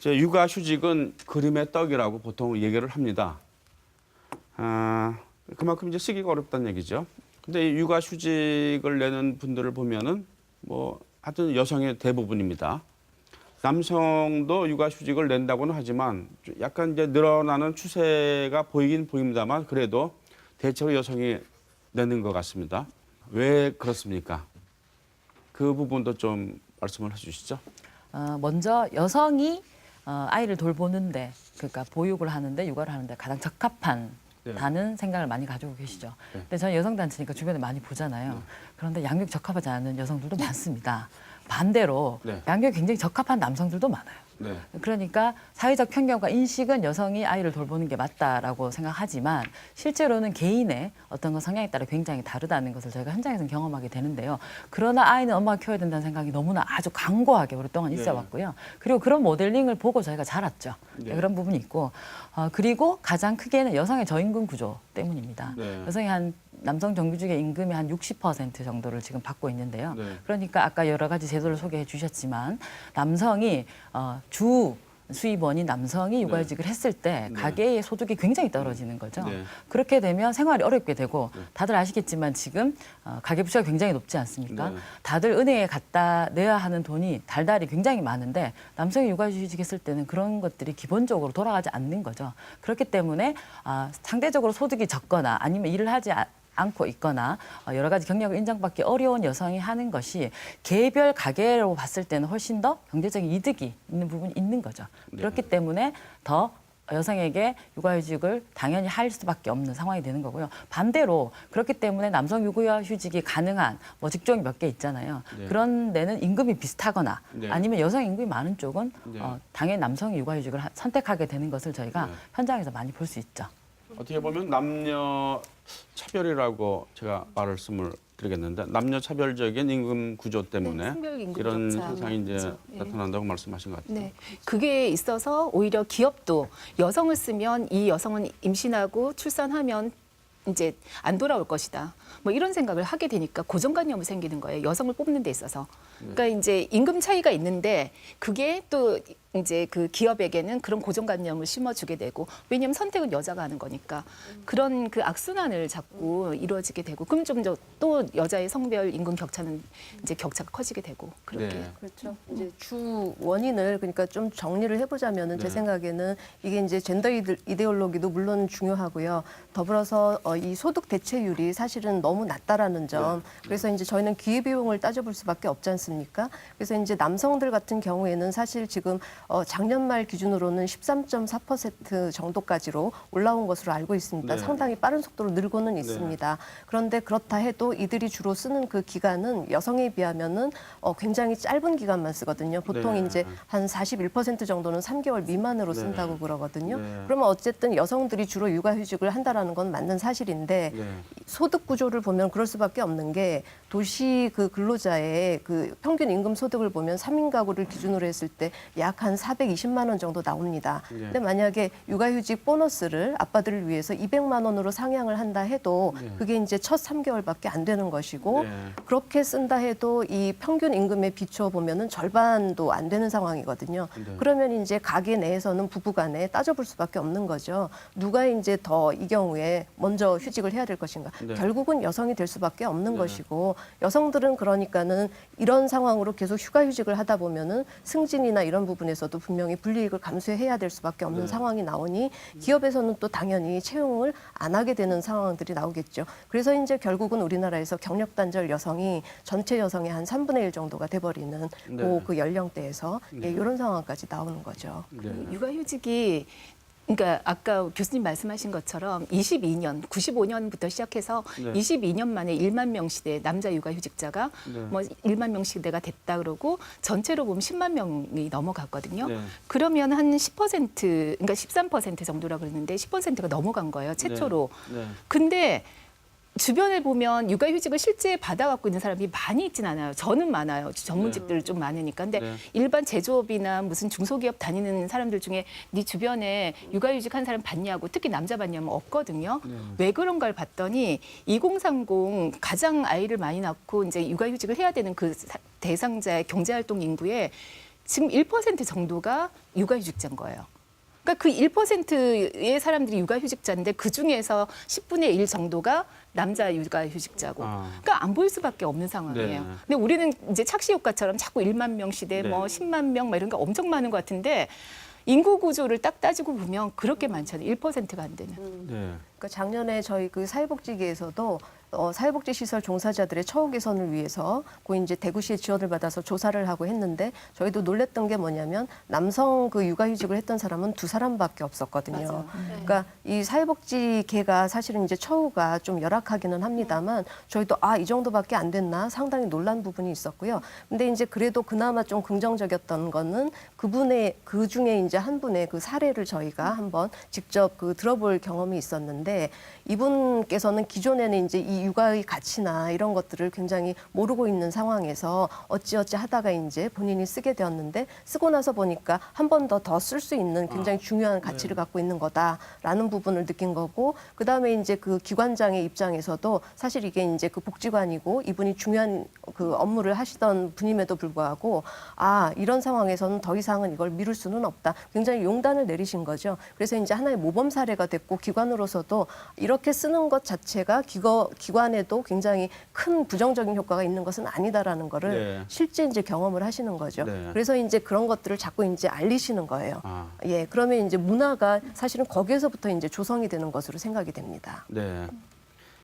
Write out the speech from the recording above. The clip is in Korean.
저 육아 휴직은 그림의 떡이라고 보통 얘기를 합니다. 아, 그만큼 이제 쓰기가 어렵다는 얘기죠. 근데 이 육아 휴직을 내는 분들을 보면은 뭐 하여튼 여성의 대부분입니다. 남성도 육아 휴직을 낸다고는 하지만 좀 약간 이제 늘어나는 추세가 보이긴 보입니다만 그래도 대체로 여성이 내는 것 같습니다. 왜 그렇습니까? 그 부분도 좀 말씀을 해주시죠. 어, 먼저 여성이 어, 아이를 돌보는데 그러니까 보육을 하는데 육아를 하는데 가장 적합한 네. 다는 생각을 많이 가지고 계시죠. 네. 근데 저는 여성 단체니까 주변에 많이 보잖아요. 그런데 양육 적합하지 않은 여성들도 많습니다. 반대로 네. 양육 굉장히 적합한 남성들도 많아요. 네. 그러니까 사회적 편견과 인식은 여성이 아이를 돌보는 게 맞다라고 생각하지만 실제로는 개인의 어떤 그 성향에 따라 굉장히 다르다는 것을 저희가 현장에서 경험하게 되는데요. 그러나 아이는 엄마가 키워야 된다는 생각이 너무나 아주 강고하게 오랫동안 있어 네. 왔고요. 그리고 그런 모델링을 보고 저희가 자랐죠. 네. 그런 부분이 있고 어, 그리고 가장 크게는 여성의 저임금 구조 때문입니다. 네. 여성이 한 남성 정규직의 임금의 한 60% 정도를 지금 받고 있는데요. 네. 그러니까 아까 여러 가지 제도를 소개해 주셨지만 남성이 어, 주 수입원인 남성이 육아휴직을 했을 때 네. 가계의 소득이 굉장히 떨어지는 거죠. 네. 그렇게 되면 생활이 어렵게 되고 다들 아시겠지만 지금 어, 가계부채가 굉장히 높지 않습니까? 네. 다들 은행에 갖다 내야 하는 돈이 달달이 굉장히 많은데 남성이 육아휴직했을 때는 그런 것들이 기본적으로 돌아가지 않는 거죠. 그렇기 때문에 아, 상대적으로 소득이 적거나 아니면 일을 하지 아- 않고 있거나 어, 여러 가지 경력을 인정받기 어려운 여성이 하는 것이 개별 가계로 봤을 때는 훨씬 더 경제적인 이득이 있는 부분이 있는 거죠. 그렇기 때문에 더 여성에게 육아휴직을 당연히 할 수밖에 없는 상황이 되는 거고요. 반대로 그렇기 때문에 남성 육아휴직이 가능한 뭐 직종이 몇 개 있잖아요. 네. 그런 데는 임금이 비슷하거나 네. 아니면 여성 임금이 많은 쪽은 네. 어, 당연히 남성이 육아휴직을 하- 선택하게 되는 것을 저희가 네. 현장에서 많이 볼 수 있죠. 어떻게 보면 남녀 차별이라고 제가 말씀을 드리겠는데 남녀 차별적인 임금 구조 때문에 네, 성별 임금 이런 격차. 현상이 이제 그렇죠. 예. 나타난다고 말씀하신 것 같아요. 네, 그게 있어서 오히려 기업도 여성을 쓰면 이 여성은 임신하고 출산하면 이제 안 돌아올 것이다. 뭐 이런 생각을 하게 되니까 고정관념이 생기는 거예요. 여성을 뽑는 데 있어서. 그러니까 이제 임금 차이가 있는데 그게 또 이제 그 기업에게는 그런 고정관념을 심어주게 되고 왜냐하면 선택은 여자가 하는 거니까 그런 그 악순환을 자꾸 이루어지게 되고 그럼 좀 또 여자의 성별 임금 격차는 이제 격차가 커지게 되고 그렇게 네. 그렇죠. 이제 주 원인을 그러니까 좀 정리를 해보자면은 제 네. 생각에는 이게 이제 젠더 이데- 이데올로기도 물론 중요하고요. 더불어서 어, 이 소득 대체율이 사실은 너무 낮다라는 점. 그래서 이제 저희는 기회비용을 따져볼 수밖에 없지 않습니까? 그래서 이제 남성들 같은 경우에는 사실 지금 어, 작년 말 기준으로는 13.4% 정도까지로 올라온 것으로 알고 있습니다. 네. 상당히 빠른 속도로 늘고는 있습니다. 그런데 그렇다 해도 이들이 주로 쓰는 그 기간은 여성에 비하면은 어, 굉장히 짧은 기간만 쓰거든요. 보통 네. 이제 한 41% 정도는 3개월 미만으로 네. 쓴다고 그러거든요. 네. 그러면 어쨌든 여성들이 주로 육아휴직을 한다라는 건 맞는 사실인데 네. 소득 구조를 보면 그럴 수밖에 없는 게 도시 그 근로자의 그 평균 임금 소득을 보면 3인 가구를 기준으로 했을 때 약한 420만 원 정도 나옵니다. 네. 근데 만약에 육아휴직 보너스를 아빠들을 위해서 200만 원으로 상향을 한다 해도 네. 그게 이제 첫 3개월밖에 안 되는 것이고 네. 그렇게 쓴다 해도 이 평균 임금에 비춰 보면은 절반도 안 되는 상황이거든요. 네. 그러면 이제 가게 내에서는 부부간에 따져볼 수밖에 없는 거죠. 누가 이제 더 이 경우에 먼저 휴직을 해야 될 것인가? 네. 결국은 여성이 될 수밖에 없는 네. 것이고 여성들은 그러니까는 이런 상황으로 계속 휴가휴직을 하다 보면은 승진이나 이런 부분에서 도 분명히 불이익을 감수해야 될 수밖에 없는 네. 상황이 나오니 기업에서는 또 당연히 채용을 안 하게 되는 상황들이 나오겠죠. 그래서 이제 결국은 우리나라에서 경력 단절 여성이 전체 여성의 한 3분의 1 정도가 돼버리는 네. 그, 그 연령대에서 네. 예, 이런 상황까지 나오는 거죠. 네. 육아휴직이 그러니까 아까 교수님 말씀하신 것처럼 22년, 95년부터 시작해서 네. 22년 만에 1만 명 시대 남자 육아휴직자가 네. 뭐 1만 명 시대가 됐다 그러고 전체로 보면 10만 명이 넘어갔거든요. 네. 그러면 한 10% 그러니까 13% 정도라 그랬는데 10%가 넘어간 거예요. 최초로. 네. 근데 주변을 보면 육아휴직을 실제 받아갖고 있는 사람이 많이 있진 않아요. 저는 많아요. 전문직들 좀 많으니까. 근데 네. 일반 제조업이나 무슨 중소기업 다니는 사람들 중에 네 주변에 육아휴직 한 사람 봤냐고 특히 남자 봤냐면 없거든요. 네. 왜 그런가를 봤더니 2030 가장 아이를 많이 낳고 이제 육아휴직을 해야 되는 그 사- 대상자의 경제활동 인구에 지금 1% 정도가 육아휴직자인 거예요. 그러니까 그 1%의 사람들이 육아휴직자인데 그 중에서 10분의 1 정도가 남자 육아휴직자고. 아. 그러니까 안 보일 수밖에 없는 상황이에요. 네. 근데 우리는 이제 착시 효과처럼 자꾸 1만 명 시대 네. 뭐 10만 명 막 이런 게 엄청 많은 것 같은데 인구 구조를 딱 따지고 보면 그렇게 많잖아요. 1%가 안 되는. 네. 그러니까 작년에 저희 그 사회복지계에서도 어, 사회복지 시설 종사자들의 처우 개선을 위해서 그 이제 대구시에 지원을 받아서 조사를 하고 했는데 저희도 놀랬던 게 뭐냐면 남성 그 육아휴직을 했던 사람은 두 사람밖에 없었거든요. 그러니까 이 사회복지계가 사실은 이제 처우가 좀 열악하기는 합니다만 저희도 아 이 정도밖에 안 됐나 상당히 놀란 부분이 있었고요. 근데 이제 그래도 그나마 좀 긍정적이었던 거는 그분의 그 중에 이제 한 분의 그 사례를 저희가 한번 직접 그 들어볼 경험이 있었는데 이분께서는 기존에는 이제 이 육아의 가치나 이런 것들을 굉장히 모르고 있는 상황에서 어찌어찌 하다가 이제 본인이 쓰게 되었는데 쓰고 나서 보니까 한 번 더 더 쓸 수 있는 굉장히 중요한 가치를 갖고 있는 거다라는 부분을 느낀 거고 그 다음에 이제 그 기관장의 입장에서도 사실 이게 이제 그 복지관이고 이분이 중요한 그 업무를 하시던 분임에도 불구하고 아 이런 상황에서는 더 이상은 이걸 미룰 수는 없다. 굉장히 용단을 내리신 거죠. 그래서 이제 하나의 모범 사례가 됐고 기관으로서도 이렇게 쓰는 것 자체가 기거, 기관에도 굉장히 큰 부정적인 효과가 있는 것은 아니다라는 거를 네. 실제 이제 경험을 하시는 거죠. 네. 그래서 이제 그런 것들을 자꾸 이제 알리시는 거예요. 아. 예, 그러면 이제 문화가 사실은 거기에서부터 이제 조성이 되는 것으로 생각이 됩니다. 네.